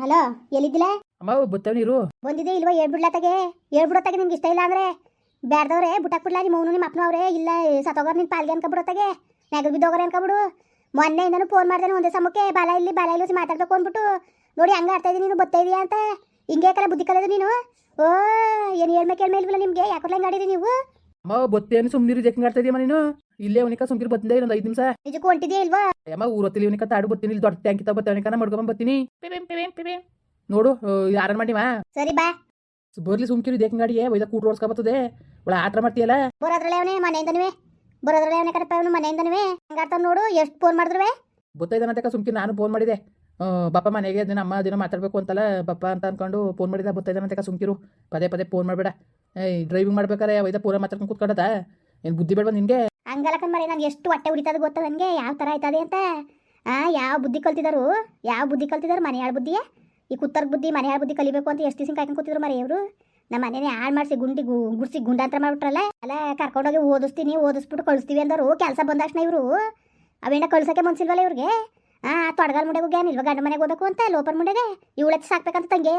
Hello ಎಲ್ಲಿದ್ದಿಲ್ಲ? ಅಮ್ಮ ಬತ್ತೇವ್ ನೀರು ಬಂದಿದೆ ಇಲ್ವಾ ಹೇಳ್ಬಿಡ್ಲತ್ತಾಗೆ ತಗೆ ನಿಮ್ಗೆ ಇಷ್ಟ ಇಲ್ಲ ಅಂದ್ರೆ? ಬ್ಯಾಡ್ದವ್ರೆ ಬುಟ್ಟಾಕ್ಬಿಡ್ಲ ನಿಮ್ಮ ಅವನು ನಿಮ್ಮ ಅಪ್ಪನ ಅವರೇ. ಇಲ್ಲ ಸತ್ತೋಗೋರು ನಿನ್ ಪಾಲ್ಗೆ ಅನ್ಕೊಬಿಡತ್ತಾಗೆ ನೆಗದು ಬಿದ್ದೋಗೋರೆ ಅನ್ಕೊಬಿಡು ಇಂದನು ಫೋನ್ ಮಾಡ್ದೇನೆ ಒಂದೇ ಸಮಕ್ಕೆ ಬಾಲ ಇಲ್ಲಿ ಬಾಲ ಇಲ್ಲಿ ಮಾತಾಡ್ಬೇಕು ಅಂದ್ಬಿಟ್ಟು. ನೋಡಿ ಹಂಗ ಆಡ್ತಾ ಇದೀನಿ ನೀನು ಬತ್ತಾ ಇದೀಯಾ ಅಂತ. ಹಿಂಗೆ ಕಲ ಬುದ್ಧಿ ಕಲಿಯೋದು ನೀನು. ಓ ಏನು ಹೇಳ್ಬೇಕು ಹೇಳ್ಬಿಲ್ಲ ಇಲ್ವಲ್ಲ ನಿಮಗೆ? ಹಿಂಗೆ ಆಡಿರಿ ನೀವು? ಅಮ್ಮ ಬತ್ತೇನು ಸುಮ್ನಿರು ಜಕ್ಕೆ ಆಡ್ತಾ ಇದೀಯಮ್ಮ ನೀನು? ಇಲ್ಲೇ ಅವನಿಕ ಸುಮ್ಕಿರು ಬತ್ತಿಂದ ಇನ್ನೊಂದು ಐದು ನಿಮಿಷ. ನಿಜಕ್ಕೂ ಹೊಂಟಿದ್ಯಾ ಇಲ್ವಾ? ಅಮ್ಮ ಊರತ್ತಿಲಿ ಇವನಿಕ ತಾಡು ಬತ್ತೀನಿ ಇಲ್ಲಿ ದೊಡ್ಡ ಟ್ಯಾಂಕ್ ಇತ್ತ ಬತ್ತವನಿಕ ಮಾಡ್ಕೊಂಡ್ ಬತ್ತೀನಿ. ಪಿಬೇಂ ಪಿಬೇಂ ಪಿಬೇಂ ನೋಡು ಯಾರನ್ ಮಾಡಿವಾ ಸರಿ ಬಾ. ಬರ್ಲಿ ಸುಮ್ಕಿರು ದೇಕ ಗಾಡಿಗೆ ಒಯ್ದ ಕೂಟ್ ಓಡಿಸ್ಕೊ ಬರ್ತದೆ. ಒಳ ಆಟ ಮಾಡ್ತೀಯಲ್ಲ? ಬರೋದ್ರಲ್ಲೇ ಅವನೇ ಮನೆಯಿಂದನುವೆ ಬರೋದ್ರಲ್ಲೇ ಅವನೇ ಕಣಪ್ಪ ಅವನು ಮನೆಯಿಂದನುವೆ ಹಂಗಾಡ್ತಾವ ನೋಡು ಎಷ್ಟು ಫೋನ್ ಮಾಡಿದ್ರುವೆ? ಗೊತ್ತಾಯ್ತಾನಂತಕ ಸುಮ್ಕಿ ನಾನು ಫೋನ್ ಮಾಡಿದೆ. ಬಪ್ಪ ಮನೆಗೆ ದಿನ ಅಮ್ಮ ದಿನ ಮಾತಾಡ್ಬೇಕು ಅಂತಲ್ಲ ಬಪ್ಪ ಅಂತ ಅನ್ಕೊಂಡು ಫೋನ್ ಮಾಡಿದ ಗೊತ್ತಾಯ್ತಾನಂತಕ ಸುಮ್ಕಿರು. ಪದೇ ಪದೇ ಫೋನ್ ಮಾಡಬೇಡ. ಏಯ್ ಡ್ರೈವಿಂಗ್ ಮಾಡ್ಬೇಕಾರೆ ಒಯ್ದ ಪೂರ ಮಾತಾಡ್ಕೊಂಡು ಕೂತ್ಕೊಡತ್ತ ಏನು ಬುದ್ಧಿ ಬೇಡ ನಿನ್ಗೆ? ಹಂಗಲಕನ್ ಮರಿ ನಂಗೆ ಎಷ್ಟು ಹೊಟ್ಟೆ ಉರಿತದ ಗೊತ್ತ ನನಗೆ? ಯಾವ ತರ ಆಯ್ತದೆ ಅಂತ? ಯಾವ ಬುದ್ಧಿ ಕಲ್ತಿದಾರು? ಯಾವ ಬುದ್ಧಿ ಕಲ್ತಿದಾರು? ಮನೆ ಹಾಳು ಬುದ್ಧಿಯೇ ಈ ಕುತ್ತರ್ ಬುದ್ಧಿ ಮನೆ ಹಾಳು ಬುದ್ಧಿ ಕಲಿಬೇಕು ಅಂತ ಎಷ್ಟು ದಿವಸ ಕಾಯ್ಕೊಂಡು ಕೂತಿದ್ರು ಮರಿ ಇವರು? ನಮ್ಮ ಮನೇನೆ ಹಾಳು ಮಾಡಿಸಿ ಗುಂಡಿ ಗುಡ್ಸಿ ಗುಂಡಾಂತರ ಮಾಡ್ಬಿಟ್ರಲ್ಲ? ಅಲ್ಲ ಕರ್ಕೊಂಡೋಗಿ ಓದಿಸ್ತೀನಿ, ಓದಿಸ್ಬಿಟ್ಟು ಕಳಿಸ್ತೀವಿ ಅಂದರು. ಕೆಲಸ ಬಂದಾಕ್ಷಣ ಇವರು. ಅವೇನ ಕಳ್ಸಕ್ಕೆ ಮನ್ಸಿಲ್ವಲ್ಲ ಇವ್ರಿಗೆ? ಆ, ತೊಡಗಲ್ ಮುಂಡೆಗೆ ಹೋಗ್ಯಾನ, ಇಲ್ವ ಗಂಡ ಮನೆಗೆ ಹೋಗ್ಬೇಕು ಅಂತ, ಲೋಪರ್ ಮುಂಡೆಗೆ? ಇವಳಕ್ಕೆ ಸಾಕ್ಬೇಕಂತ ತಂಗೆ?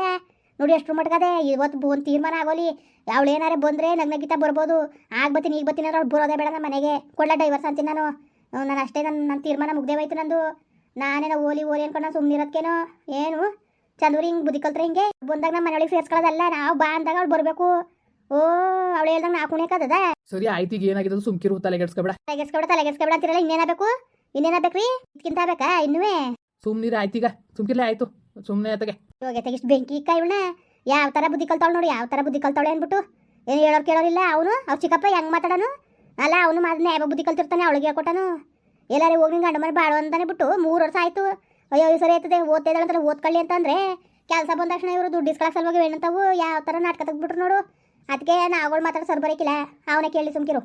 ನೋಡಿ ಅಷ್ಟು ಮಟ್ಕದೆ ಇವತ್ತು ಒಂದು ತೀರ್ಮಾನ ಆಗೋಲಿ. ಅವಳು ಏನಾರೆ ಬಂದರೆ ನಗ್ನಗಿತ ಬರ್ಬೋದು. ಆಗ ಬತ್ತೀನಿ ಈಗ ಬತ್ತೀನಿ ಅವ್ಳು ಬರೋದೇ ಬೇಡ ನಮ್ಮ ಮನೆಗೆ. ಕೊಡ್ಲ ಡೈವರ್ಸ್ ಅಂತೀನಿ ನಾನು. ನಾನು ಅಷ್ಟೇ ನನ್ನ ನನ್ನ ತೀರ್ಮಾನ ಮುಗ್ದೇ ಹೋಯ್ತು ನಂದು. ನಾನೇನೋ ಓಲಿ ಓಲಿ ಅನ್ಕೊಂಡು ನಾನು ಸುಮ್ಮನೆ ಇರೋದಕ್ಕೇನೋ ಏನು? ಚಂದೂರಿ ಹಿಂಗೆ ಬುದ್ಧಿ ಕಲ್ತ್ರೆ ಹಿಂಗೆ? ಬಂದಾಗ ನಮ್ಮ ಮನೆಯೊಳಗೆ ಸೇರ್ಸ್ಕೊಳ್ಳೋದಲ್ಲ ನಾವು ಬಾ ಅಂದಾಗ ಅವ್ಳು ಬರಬೇಕು. ಓ ಅವಳು ಹೇಳ್ದಂಗೆ ನಾ ಕುಣಿಯಕ್ಕದ ಸರಿ ಆಯ್ತು ಈಗ ಏನಾಗಿದೆ ಸುಮ್ಕಿರು ತಲೆಗೆಡ್ಸ್ಕೊಬೇಡ ತಲೆಗೆಡ್ಸ್ಕೊಬೇಡ ತಲೆಗೆಡ್ಸ್ಕೊಬೇಡ ಅಂತಿರಲ್ಲ ಇನ್ನೇನಾಗಬೇಕು? ರೀ? ಇದಕ್ಕಿಂತ ಬೇಕಾ ಇನ್ನೂ ಸುಮ್ನಿರ ಆಯ್ತೀಗ ಸುಮ್ಕಿರ್ಲೇ ಆಯ್ತು. ಸುಮ್ಮನೆ ಆತಗೆ ತೆಗಿಷ್ಟು ಬೆಂಕಿ ಇವಳನ್ನ ಯಾವ ಥರ ಬುದ್ಧಿ ಕಲ್ತಾವಳು ನೋಡಿ, ಯಾವ ಥರ ಬುದ್ಧಿ ಕಲ್ತಾಳೆ ಅಂದ್ಬಿಟ್ಟು ಏನು ಹೇಳೋರು ಕೇಳೋರಿಲ್ಲ ಅವನು, ಅವ್ರು ಚಿಕ್ಕಪ್ಪ ಹೆಂಗೆ ಮಾತಾಡೋನು? ಅಲ್ಲ, ಅವನು ಮಾದನ್ನ ಯಾವ ಬುದ್ಧಿ ಕಲ್ತಿರ್ತಾನೆ, ಅವಳಿಗೆ ಹೇಳ್ಕೊಟ್ಟನು ಎಲ್ಲಾರು ಹೋಗಿ ನಿಂಗೆ ಗಂಡ ಮನೆ ಬಾಳು ಅಂತಾನೆ ಬಿಟ್ಟು ಮೂರು ವರ್ಷ ಆಯ್ತು. ಅಯ್ಯೋ, ಈ ಸರಿ ಆಯ್ತದೆ ಓದ್ತಾ ಅಂತಾರೆ ಓದ್ಕೊಳ್ಳಿ ಅಂತಂದ್ರೆ ಕೆಲಸ ಬಂದ ತಕ್ಷಣ ಇವರು ದುಡ್ಡು ಇಸ್ಕೊಳಕ್ಕೆ ಸಲುವಾಗಿ ಏನಂತಾವು ಯಾವ ಥರ ನಾಟಕ ತೆಗ್ದುಬಿಟ್ರು ನೋಡು. ಅದಕ್ಕೆ ನಾವುಗಳು ಮಾತಾಡೋ ಸರ್ ಬರೀಕಿಲ್ಲ. ಅವನೇ ಕೇಳಿ ಸುಮ್ಕಿರು.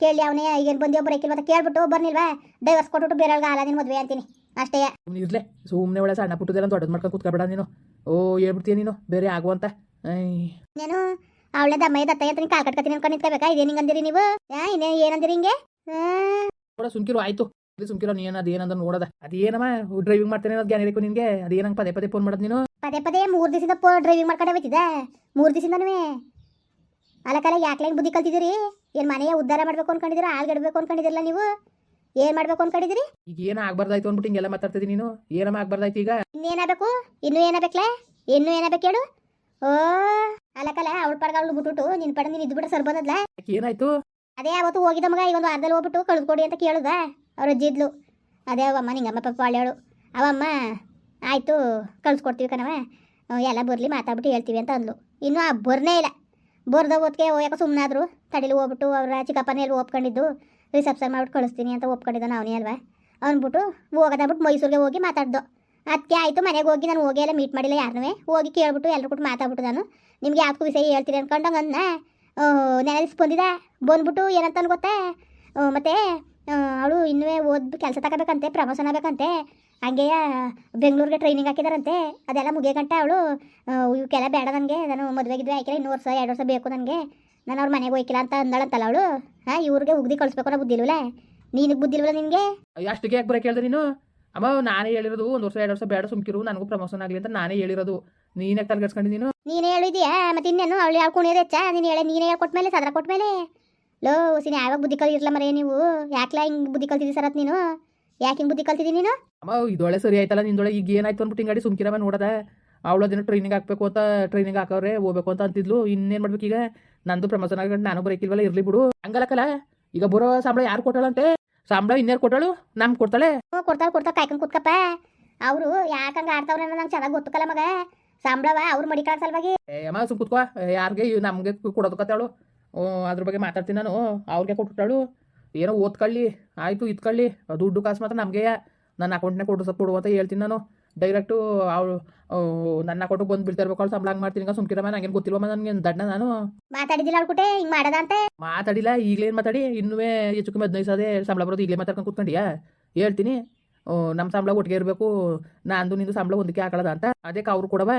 ಕೇಳಿ ಅವನೇ ಏನು ಬಂದಿಯೋ ಬರೋಕಿಲ್ವ ಅಂತ ಕೇಳ್ಬಿಟ್ಟು ಬರ್ನಿಲ್ವಾ? ಡೈವರ್ಸ್ ಕೊಟ್ಬಿಟ್ಟು ಬೇರೆ ಆಲ ನಿನ್ನ ಮದುವೆ ಅಂತೀನಿ. ಅಷ್ಟೇ. ಇರ್ಲೆ ಸುಮ್ಮನೆ ಒಳ್ಳೆ ಸಣ್ಣ ಪುಟ್ಟದೆಲ್ಲ ದೊಡ್ಡದು ಮಾಡ್ಕೊಂಡು ಕೂತ್ಕೊಬೇಡ ನೀನು. ಓ ಹೇಳ್ಬಿಡ್ತೀಯ ನೀನು ಬೇರೆ ಆಗುವಂತ. ಏನು ಅವಳೆ ದಮ್ಮಯ್ಯ ದತ್ತ ಅಂತ ಕಾಲ್ ಕಟ್ಕತೀನಿ ಅನ್ಕೊಂಡು ನಿಂತ್ಕೋಬೇಕಾ? ಇದೇನು ಹಿಂಗೆ ಅಂದಿರಿ ನೀವು? ಇನ್ನೇ ಏನಂದಿರಿ ಹಿಂಗೆ? ಸುಮ್ಕಿರೋ ಸುಮ್ಕಿರು ಆಯ್ತು. ಸುಮ್ಕಿರೋ ನೀನು ಅದೇನಂದ ನೋಡದ. ಅದೇನಮ್ಮ ಡ್ರೈವಿಂಗ್ ಮಾಡ್ತೇನೆ ಅನ್ನೋದು ಜ್ಞಾನ ಇರಬೇಕು ನಿನ್ಗೆ? ಅದೇನಂಗೆ ಪದೇ ಪದೇ ಫೋನ್ ಮಾಡೋದು ನೀನು? ಪದೇ ಪದೇ ಮೂರು ದಿವಸದ ಡ್ರೈವಿಂಗ್ ಮಾಡ್ಕೊಂಡೆ ಹೋಯ್ತಿದ್ದೆ? ಮೂರು ದಿವಸದಿಂದನೂ? ಅಲ್ಲ ಕಾಲ ಯಾಕೆ ಬುದ್ಧಿ ಕಲ್ತಿದ್ದೀರಿ? ಏನ್ ಮನೆಯ ಉದ್ಧಾರ ಮಾಡಬೇಕು ಅನ್ಕೊಂಡಿದ್ದೀರಾ? ಆಳ್ಗಡ್ಬೇಕು ಅನ್ಕೊಂಡಿದ್ದೀರಲ್ಲ ನೀವು? ಏನು ಮಾಡ್ಬೇಕು ಅನ್ಕೊಂಡಿದ್ರಿ? ಈಗ ಏನ ಆಗ್ಬಾರ್ದಾಯ್ತು ಅಂದ್ಬಿಟ್ಟು ಹಿಂಗೆಲ್ಲ ಮಾತಾಡ್ತಿದ್ದೀನಿ ನೀನು. ಏನಮ್ಮ ಆಗ್ಬಾರ್ದಾಯ್ತು ಈಗ. ಇನ್ನೇನಾಗಬೇಕು? ಇನ್ನೂ ಏನಾಗಬೇಕಲೆ ಇನ್ನು ಏನಾಗಬೇಕು ಹೇಳು? ಓ ಅಲ್ಲಕಲ್ಲ ಅವಳ ಪಡ್ಗ ಅವಳು ಬಿಟ್ಬಿಟ್ಟು ನಿನ್ನ ಪಡ ನೀನು ಇದ್ಬಿಟ್ರೆ ಸರ್ ಬಂದದ್ಲ? ಏನಾಯ್ತು? ಅದೇ ಅವತ್ತು ಹೋಗಿದ ಮಗ ಈಗ ಒಂದು ಅರ್ಧಲ್ಲಿ ಹೋಗ್ಬಿಟ್ಟು ಕಳಿಸ್ಕೊಡಿ ಅಂತ ಕೇಳುದ. ಅವ್ರ ಅಜ್ಜಿದ್ಲು ಅದೇ ಅವಮ್ಮ ನಿಂಗಮ್ಮ ಪಪ್ಪ ಒಳ್ಳೆಯವಳು ಅವಮ್ಮ ಆಯಿತು ಕಳ್ಸ್ಕೊಡ್ತೀವಿ ಕಣವ ಎಲ್ಲ ಬರ್ಲಿ ಮಾತಾಡ್ಬಿಟ್ಟು ಹೇಳ್ತೀವಿ ಅಂತ ಅಂದ್ಲು. ಇನ್ನು ಆ ಬರ್ನೇ ಇಲ್ಲ. ಬರ್ದ ಓದ್ಕೆ ಯಾಕೋ ಸುಮ್ಮನಾದ್ರು ತಡಿಲಿ ಹೋಗ್ಬಿಟ್ಟು ಅವರ ಚಿಕ್ಕಪ್ಪನೇ ಎಲ್ಲಿ ಒಪ್ಕೊಂಡಿದ್ದು. ರಿಸೆಪ್ಷನ್ ಮಾಡ್ಬಿಟ್ಟು ಕಳಿಸ್ತೀನಿ ಅಂತ ಒಪ್ಕೊಂಡಿದ್ದಾನೆ ಅವನೇ ಅಲ್ವಾ ಅಂದ್ಬಿಟ್ಟು ಹೋಗೋದಾಗ್ಬಿಟ್ಟು ಮೈಸೂರಿಗೆ ಹೋಗಿ ಮಾತಾಡ್ದು. ಅದಕ್ಕೆ ಆಯಿತು, ಮನೆಗೆ ಹೋಗಿ ನಾನು ಹೋಗಿ ಎಲ್ಲ ಮೀಟ್ ಮಾಡಿಲ್ಲ ಯಾರನ್ನೂ ಹೋಗಿ ಕೇಳ್ಬಿಟ್ಟು ಎಲ್ಲರೂ ಕೂಡ ಮಾತಾಡ್ಬಿಟ್ಟು ನಾನು. ನಿಮ್ಗೆ ಯಾವ್ದಕ್ಕೂ ವಿಷಯ ಹೇಳ್ತೀನಿ ಅನ್ಕೊಂಡಂಗೆ ಅನ್ನ ನೆನೆ ಬಂದಿದೆ ಬಂದ್ಬಿಟ್ಟು ಏನಂತ ಗೊತ್ತಾ? ಮತ್ತು ಅವಳು ಇನ್ನೂ ಓದ್ ಕೆಲಸ ತಗೋಬೇಕಂತೆ, ಪ್ರಮೋಷನ್ ಆಗಬೇಕಂತೆ. ಹಂಗೆಯ ಬೆಂಗಳೂರಿಗೆ ಟ್ರೈನಿಂಗ್ ಹಾಕಿದಾರಂತೆ. ಅದೆಲ್ಲ ಮುಗಿಯಕಂಟ ಅವಳು ಇವಕ್ಕೆಲ್ಲ ಬೇಡ ನನಗೆ ನಾನು ಮದುವೆಗಿದ್ವಿ ಆಯ್ಕೆ ಇನ್ನೂ ವರ್ಷ, ಎರಡು ವರ್ಷ ಬೇಕು ನನಗೆ ನಾನು ಅವ್ರ ಮನೆಗೆ ಹೋಯ್ಕಿಲ್ಲ ಅಂತ ಅಂದಳಂತಲ್ಲ ಅವಳು? ಹಾಂ ಇವ್ರಿಗೆ ಉಗ್ದಿ ಕಳಿಸ್ಬೇಕು ಅನ್ನೋ ಬುದ್ಧಿ ಇಲ್ವಲ್ಲ ನಿನಗೆ ಬುದ್ಧಿ ಇಲ್ವಲ್ಲ ನಿನಗೆ? ಅಷ್ಟಕ್ಕೆ ಯಾಕೆ ಬರೋಕೆ ಹೇಳ್ದೆ ನೀನು? ಅಮ್ಮ ನಾನೇ ಹೇಳಿರೋದು ಒಂದು ವರ್ಷ ಎರಡು ವರ್ಷ ಬೇಡ ಸುಮ್ಕಿರು ನನಗೂ ಪ್ರಮೋಷನ್ ಆಗಲಿ ಅಂತ ನಾನೇ ಹೇಳಿರೋದು. ನೀನೇ ತಲೆಗೆಡ್ಸ್ಕೊಂಡು ನೀನು? ನೀನು ಹೇಳಿದ್ಯಾ? ಮತ್ತೆ ಇನ್ನೇನು? ಅವಳು ಯಾವ ಕುಣಿಯೋದು ಹೆಚ್ಚ? ನೀನು ಹೇಳಿ ನೀನೇ ಹೇಳ್ಕೊಟ್ಮೇಲೆ ಸದ್ರ ಕೊಟ್ಮೇಲೆ? ಲೋ ಸಿನಿ ಯಾವಾಗ ಬುದ್ಧಿ ಕಲಿರ್ಲ ಮರೇ ನೀವು? ಯಾಕ್ಲ ಹಿಂಗೆ ಬುದ್ಧಿ ಕಲ್ತಿದ್ದಿ ಸರತ್ ನೀನು? ಯಾಕೆ ಹಿಂಗೆ ಬುದ್ಧಿ ಕಲ್ತಿದ್ದೀನಿ ನೀನು? ಅಮ್ಮ ಇದೊಳೆ ಸರಿ ಆಯ್ತಲ್ಲ ನಿಂದೊಳಗೆ ಈಗ ಏನಾಯ್ತು ಅಂದ್ಬಿಟ್ಟು ಹಿಂಗಾಡಿ ಸುಮ್ಕಿರಮ್ಮ ನೋಡದ. ಅವಳು ಅದನ್ನು ಟ್ರೈನಿಂಗ್ ಹಾಕ್ಬೇಕು ಅಂತ ಟ್ರೈನಿಂಗ್ ಹಾಕವ್ರೆ ಹೋಗ್ಬೇಕು ಅಂತ ಅಂತಿದ್ಲು. ಇನ್ನೇನು ಮಾಡ್ಬೇಕು ಈಗ? ನಂದು ಪ್ರಮೋಷನ್ ಆಗ್ಕೊಂಡು ನಾನು ಬರೋಕಿಲ್ವಲ್ಲ ಇರ್ಲಿ ಬಿಡು. ಹಂಗಲ್ಲಕ್ಕಲ್ಲ ಈಗ ಬರೋ ಸಂಬಳ ಯಾರು ಕೊಟ್ಟಳಂತೆ? ಸಂಬಳ ಇನ್ಯಾರು ಕೊಟ್ಟಳು? ನಮ್ಗೆ ಕೊಡ್ತಾಳೆ? ಕೊಡ್ತಾಳೆ ಕೊಡ್ತಾ ಕಾಯ್ಕೊಂಡು ಕುತ್ಕಪ್ಪ. ಅವರು ಯಾಕಂಗೆ ಆಡ್ತಾವ್ರೆ ನಂಗೆ ಚೆನ್ನಾಗಿ ಗೊತ್ತಕಲ್ಲ ಮಗ. ಸಂಬಳವ ಅವ್ರು ಮಡಿಕಾಳ ಸಲುವಾಗಿ. ಅಮ್ಮ ಸುಮ್ ಕೂತ್ಕೋ. ಯಾರಿಗೆ ನಮಗೆ ಕೊಡೋದಕ್ಕತ್ತಾಳು ಅದ್ರ ಬಗ್ಗೆ ಮಾತಾಡ್ತೀನಿ ನಾನು. ಅವ್ರಿಗೆ ಕೊಟ್ಬಿಟ್ಟಾಳು. ಏನೋ ಓದ್ಕೊಳ್ಳಿ. ಆಯ್ತು ಇತ್ಕೊಳ್ಳಿ ದುಡ್ಡು ಕಾಸು ಮಾತ್ರ ನಮಗೆ ನನ್ನ ಅಕೌಂಟ್ನೇ ಕೊಡು ಕೊಡು ಅಂತ ಹೇಳ್ತೀನಿ ನಾನು. ಡೈರೆಕ್ಟು ಅವ್ರು ನನ್ನ ಕೊಟ್ಟು ಬಂದು ಬೀಳ್ತಾ ಇರ್ಬೇಕು ಅವ್ಳು ಸಂಬಳ ಹಂಗೆ ಮಾಡ್ತೀನಿ ಈಗ ಸುಮ್ಕಿರಮ್ಮ ನನಗೇನು ಗೊತ್ತಿಲ್ವಮ್ಮ ನನಗೆ ದಡ್ಡ ನಾನು? ಮಾತಾಡಿದಿಲ್ಲ ಅವ್ಳ್ಕುಟೆ ಹಿಂಗ್ ಮಾಡದಂತೆ ಮಾತಾಡಿಲ್ಲ ಈಗಲೇ ಏನು ಮಾತಾಡಿ? ಇನ್ನೂ ಹೆಚ್ಚು ಕಮ್ಮಿ ಹದಿನೈದು ಸಾವಿರ ಸಂಬಳ ಬರೋದು ಈಗಲೇ ಮಾತಾಡ್ಕೊಂಡು ಕೂತ್ಕೊಂಡಿಯಾ? ಹೇಳ್ತೀನಿ. ನಮ್ಮ ಸಂಬಳ ಒಟ್ಟಿಗೆ ಇರಬೇಕು ನಾನು ನಿಂದು ಸಂಬಳ ಒಂದಕ್ಕೆ ಹಾಕೊಳ್ಳೋದ ಅಂತ. ಅದಕ್ಕೆ ಅವ್ರು ಕೊಡವ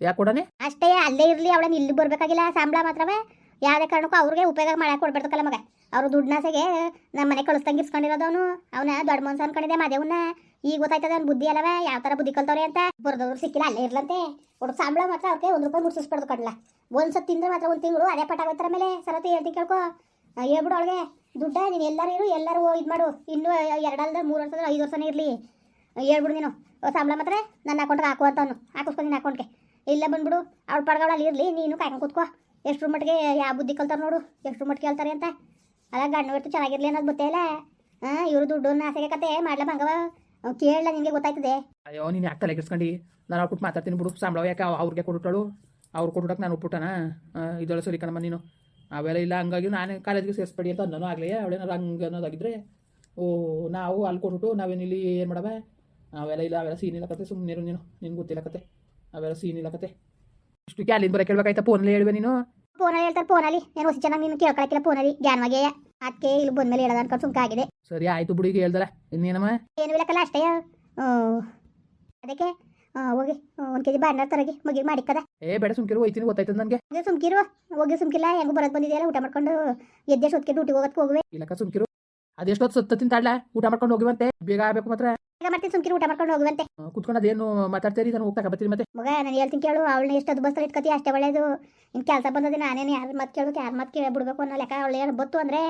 ಯಾಕೆ ಕೊಡನೆ? ಅಷ್ಟೇ ಅಲ್ಲೇ ಇರಲಿ ಅವಳನ್ನ ಇಲ್ಲಿ ಬರಬೇಕಾಗಿಲ್ಲ ಸಂಬಳ ಮಾತ್ರವೇ. ಯಾವುದೇ ಕಾರಣಕ್ಕೂ ಅವ್ರಿಗೆ ಉಪಯೋಗ ಮಾಡಕ್ಕೆ ಕೊಡ್ಬೇಕಲ್ಲ ಮಗ. ಅವರು ದುಡ್ಡಾಸೆಗೆ ನಮ್ಮ ಮನೆ ಕಳಿಸ್ದಂಗೆ ಅವನ ದೊಡ್ಡ ಮನ್ಸ ಅನ್ಕೊಂಡಿದ್ದೆ ಮದೇವನ್ನ ಈಗ ಗೊತ್ತಾಯ್ತದ ಅವ್ನ ಬುದ್ಧಿ ಅಲ್ಲವ? ಯಾವ ಥರ ಬುದ್ಧಿ ಕಲ್ತವ್ರೆ ಅಂತ? ಬರ್ದವ್ರು ಸಿಕ್ಕಿಲ್ಲ, ಅಲ್ಲೇ ಇರ್ಲಂತೆ. ಒಟ್ಟು ಸಂಬಳ ಮಾತ್ರ ಅವ್ರಿಗೆ ಒಂದು ರೂಪಾಯಿ ಮುಟ್ಸಿಸ್ಬಾರ್ದು ಕಡ್ಲ. ಒಂದು ಸತ್ ತಿಂದ್ರೆ ಮಾತ್ರ ಒಂದು ತಿಂಗಳು ಅದೇ ಪಟ ಆಗೋತ್ತರ ಮೇಲೆ ಸರತಿ ಹೇಳ್ತೀನಿ ಕೇಳ್ಕೊ. ಹೇಳ್ಬಿಡು ಅವಳಿಗೆ. ದುಡ್ಡ ನೀನು ಎಲ್ಲರೂ ಇರು, ಎಲ್ಲರೂ ಇದು ಮಾಡು. ಇನ್ನೂ ಎರಡಲ್ದ ಮೂರು ವರ್ಷದ ಐದು ವರ್ಷನೇ ಇರಲಿ. ಹೇಳ್ಬಿಡು ನೀನು. ಸಂಬಳ ಮಾತ್ರ ನನ್ನ ಅಕೌಂಟ್ಗೆ ಹಾಕು ಅಂತ ಅವನು. ಹಾಕಿಸ್ಕೊ ನಿನ್ನ ಅಕೌಂಟ್ಗೆ ಇಲ್ಲ ಬಂದ್ಬಿಡು. ಅವ್ಳ ಪಡ್ಗಳಲ್ಲಿ ಇರಲಿ, ನೀನು ಕಾಯ್ಕೊಂಡು ಕೂತ್ಕೋ. ಎಷ್ಟು ಮಟ್ಟಿಗೆ ಯಾವ ಬುದ್ಧಿ ಕಲ್ತಾರೆ ನೋಡು. ಎಷ್ಟು ಮಟ್ಟಿಗೆ ಹೇಳ್ತಾರೆ ಅಂತ. ಅಲ್ಲ, ಗಂಡು ಹೊಟ್ಟು ಚೆನ್ನಾಗಿರ್ಲಿ ಅನ್ನೋದು ಗೊತ್ತೇ ಇಲ್ಲ. ಹಾಂ ಇವರು ದುಡ್ಡು ಆಸೆಗೆ ಕತೆ ಮಾಡ್ಲಾ ಮಂಗವ ಕೇಳಲ್ಲ ನಿನಗೆ ಗೊತ್ತಾಯ್ತದೆ. ಅಯ್ಯೋ ನೀನು ಯಾಕೆ ತಲೆ ಕೆಡ್ಸ್ಕೊಂಡು? ನಾನು ಅವ್ರು ಮಾತಾಡ್ತೀನಿ ಬಿಡು. ಸಂಬಳ ಯಾಕೆ ಅವ್- ಅವ್ರಿಗೆ ಕೊಟ್ಬಿಟ್ಟಳು? ಅವ್ರು ಕೊಟ್ಬಿಡಕ್ಕೆ ನಾನು ಒಪ್ಬಿಟ್ಟಣ ಇದೊಳ ಸರಿ ಕಣಮ್ಮ ನೀನು. ಅವೆಲ್ಲ ಇಲ್ಲ ಹಂಗಾಗಿ ನಾನು ಕಾಲೇಜ್ಗೆ ಸೇರಿಸ್ಬೇಡಿ ಅಂತ ಅನ್ನೋನು ಆಗಲೇ ಅವಳೇನಾರು ಹಂಗೆ ಅನ್ನೋದಾಗಿದ್ರೆ ಓ ನಾವು ಅಲ್ಲಿ ಕೊಟ್ಬಿಟ್ಟು ನಾವೇನಿಲ್ಲಿ ಏನು ಮಾಡವ? ಅವೆಲ್ಲ ಇಲ್ಲ ಅವೆಲ್ಲ ಸೀನ್ ಇಲ್ಲ ಕತೆ ಸುಮ್ಮನೆ ನೀನು. ನಿನ್ಗೆ ಗೊತ್ತಿಲ್ಲ ಕತೆ. ಅವೆಲ್ಲ ಸೀನ್ ಇಲ್ಲ ಕತೆ. ಇಷ್ಟಕ್ಕೆ ಅಲ್ಲಿಂದ ಬರೋ ಕೇಳ್ಬೇಕಾಯ್ತಾ? ಫೋನಲ್ಲಿ ಹೇಳುವೆ ನೀನು? ಫೋನಲ್ಲಿ ಹೇಳ್ತಾರೆ ಫೋನಲ್ಲಿ ಏನು ಹೊಸ ಚೆನ್ನಾಗಿ ನೀನು ಕೇಳ್ಕೊಳಕ್ಕಿಲ್ಲ ಫೋನಲ್ಲಿ ಜ್ಞಾನವಾಗೇ. ಅದಕ್ಕೆ ಇಲ್ಲಿ ಬಂದ್ಮೇಲೆ ಹೇಳೋದು ಅನ್ಕೊಂಡು ಸುಮ್ಕ ಆಗಿದೆ. ಸರಿ ಆಯ್ತು ಬಿಡಿ ಹೇಳ್ದಲ್ಲ. ಇನ್ನೇನಮ್ಮ? ಏನು ಇಲ್ಲಕ್ಕಲ್ಲ ಅಷ್ಟೇ. ಅದಕ್ಕೆ ಹೋಗಿ ಒಂದು ಕೆಜಿ ಬಾಂಡ ತರಗಿ ಮುಗಿ ಮಾಡಿಕ್ಕದ ಏ ಬೇಡ ಸುಮ್ಕಿರು ಹೋಯ್ತೀನಿ ಗೊತ್ತಾಯ್ತದ ನನಗೆ? ಹೋಗಿ ಸುಮ್ಕಿರು ಹೋಗಿ ಸುಮ್ಕಿಲ್ಲ ಹೆಂಗ್ ಬರೋದು ಬಂದಿದೆಯಲ್ಲ ಊಟ ಮಾಡ್ಕೊಂಡು ಎದ್ದೆ ಸೊತ್ಕೆ ಡ್ಯೂಟಿಗೆ ಹೋಗೋದಕ್ಕೆ ಹೋಗುವೆ. ಇಲ್ಲಕ್ಕ ಸುಮ್ಕಿರು. ಅದೆಷ್ಟೊತ್ತು ಸತ್ತ ತಿಂತಾಡ್ಲ ಊಟ ಮಾಡ್ಕೊಂಡು ಹೋಗಿವಂತೆ? ಬೇಗ ಆಗ್ಬೇಕು ಮಾತ್ರ. ಈಗ ಮಾಡ್ತೀನಿ ಸುಮ್ಕಿರು ಊಟ ಮಾಡ್ಕೊಂಡು ಹೋಗುವಂತೆ. ಕುತ್ಕೊಂಡು ಅದೇನು ಮಾತಾಡ್ತೀರಿ ನಾನು ಹೋಗ್ತಾ ಬರ್ತೀನಿ ಮತ್ತೆ. ಮಗ ನಾನು ಹೇಳ್ತೀನಿ ಕೇಳು ಅವಳನ್ನ ಅದು ಬಸ್ಸಲ್ಲಿ ಇಟ್ಕತಿ ಅಷ್ಟೇ ಒಳ್ಳೇದು. ಇನ್ನು ಕೆಲಸ ಬಂದದೆ ನಾನೇನು ಯಾರು ಮತ್ತೆ ಕೇಳೋಕೆ ಯಾರು ಮತ್ತೆ ಕೇಳಿ ಬಿಡ್ಬೇಕು ಅನ್ನೋ ಲೆಕ್ಕ ಅವಳು ಏನು ಬತ್ತು ಅಂದ್ರೆ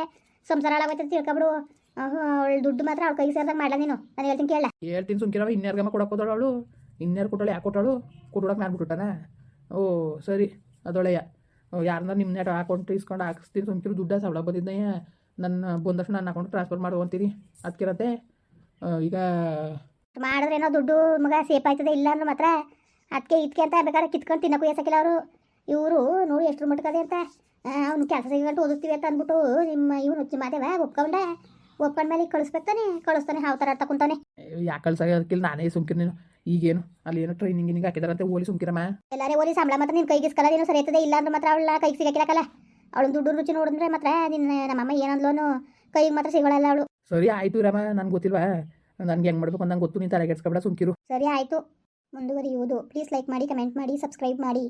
ಸಂಸಾರ ಹಾಳಾಗೋಯ್ತು ತಿಳ್ಕೊಬಿಡು ಅವಳು ದುಡ್ಡು ಮಾತ್ರ ಅವಳು ಕೈಗೆ ಸೇರ್ದಾಗ ಮಾಡಲ್ಲ ನೀನು? ನಾನು ಹೇಳ್ತೀನಿ ಕೇಳ. ಹೇಳ್ತೀನಿ ಸುಮ್ಕಿರವ ಇನ್ಯಾರ್ಗಮ್ಮ ಕೊಡಕ್ಕೆ ಹೋದಳು ಅವಳು? ಇನ್ಯಾರು ಕೊಟ್ಟಳು ಯಾಕೆ ಕೊಟ್ಟಳು? ಕೊಟ್ಟೊಳಕ್ಕೆ ನಾನು ಬಿಟ್ಬಿಟ್ಟನ ಓ ಸರಿ ಅದೊಳೆಯ ಯಾರನ್ನ ನಿಮ್ಮ ನೆಟ್ ಹಾಕೊಂಡು ಇಸ್ಕೊಂಡು ಹಾಕಿಸ್ತೀನಿ ಸುಮ್ಕಿರು ದುಡ್ಡ ಸವಳ ಬಂದಿದ್ದಯ್ಯ ನನ್ನ ಬಂದಷ್ಟು ನಾನು ಅಕೌಂಟ್ ಟ್ರಾನ್ಸ್ಫರ್ ಮಾಡು ಅಂತೀನಿ ಅದಕ್ಕಿರತ್ತೆ ಈಗ ಮಾಡಿದ್ರೆ ಏನೋ ದುಡ್ಡು ಮಗ ಸೇಫ್ ಆಯ್ತದೆ ಇಲ್ಲ ಅಂದ್ರೆ ಮಾತ್ರ ಅದಕ್ಕೆ ಇದಕ್ಕೆ ಅಂತ ಬೇಕಾದ್ರೆ ಕಿತ್ಕೊಂಡು ತಿನ್ನಕ್ಕೂ ಎಸಕಿಲ್ಲ ಅವರು. ಇವರು ನೋಡಿ ಎಷ್ಟು ಮಟ್ಟಕದೆ ಅಂತ ಅವ್ನು ಕೆಲಸ ಸಿಗಂಟು ಓದಿಸ್ತೀವಿ ಅಂತ ಅಂದ್ಬಿಟ್ಟು ನಿಮ್ಮ ಇವನು ಮಾತೇವ ಒಪ್ಕೊಂಡ. ಒಪ್ಕೊಂಡ್ಮೇಲೆ ಮೇಲೆ ಕಳಿಸ್ಬೇಕಾನೆ ಕಳಿಸ್ತಾನೆ ಹಾವು ಥರ ತಕೊಂತಾನೆ ಯಾಕೆ ಕಳ್ಸೋಕ್ಕಿಲ್ಲ ನಾನೇ ಸುಮ್ಕಿರ್ ನೀನು. ಈಗೇನು ಅಲ್ಲಿ ಏನೋ ಟ್ರೈನಿಂಗ್ ಗಿನಿಂಗ್ ಹಾಕಿದಾರಂತೆ ಓಲಿ ಸುಮ್ಕಿರಮ್ಮ. ಎಲ್ಲಾರೇ ಓಲಿ ಸಂಬಳ ಮಾತ್ರ ನಿನ್ನ ಕೈಗೆ ಇಸ್ಕಲ್ಲ ನೀನು ಸರಿಯತದೆ ಇಲ್ಲ ಅಂದ್ರೆ ಮಾತ್ರ ಅವಳ ಕೈಗೆ ಸಿಗಕ್ಕಿಲ್ಲಕಲ್ಲ ಅವಳು ದುಡ್ಡು ರುಚಿ ನೋಡಿದ್ರೆ ಮಾತ್ರ ನಿನ್ನ ನಮ್ಮಮ್ಮ ಏನಂದ್ಲೋನು ಕೈಗೆ ಮಾತ್ರ ಸಿಗೋಳಲ್ಲ ಅವಳು. ಸರಿ ಆಯಿತು ರಮ್ಮ ನನಗೆ ಗೊತ್ತಿಲ್ವಾ? ನನಗೆ ಹೆಂಗ್ ಮಾಡಬೇಕು ನಂಗೆ ಗೊತ್ತು, ನೀನು ತಲೆಗೆಡ್ಸ್ಕೊಬೇಡ, ಸುಮ್ಕಿರು. ಸರಿ ಆಯಿತು. ಮುಂದುವರಿಯುವುದು. ಪ್ಲೀಸ್ ಲೈಕ್ ಮಾಡಿ ಕಮೆಂಟ್ ಮಾಡಿ ಸಬ್ಸ್ಕ್ರೈಬ್ ಮಾಡಿ.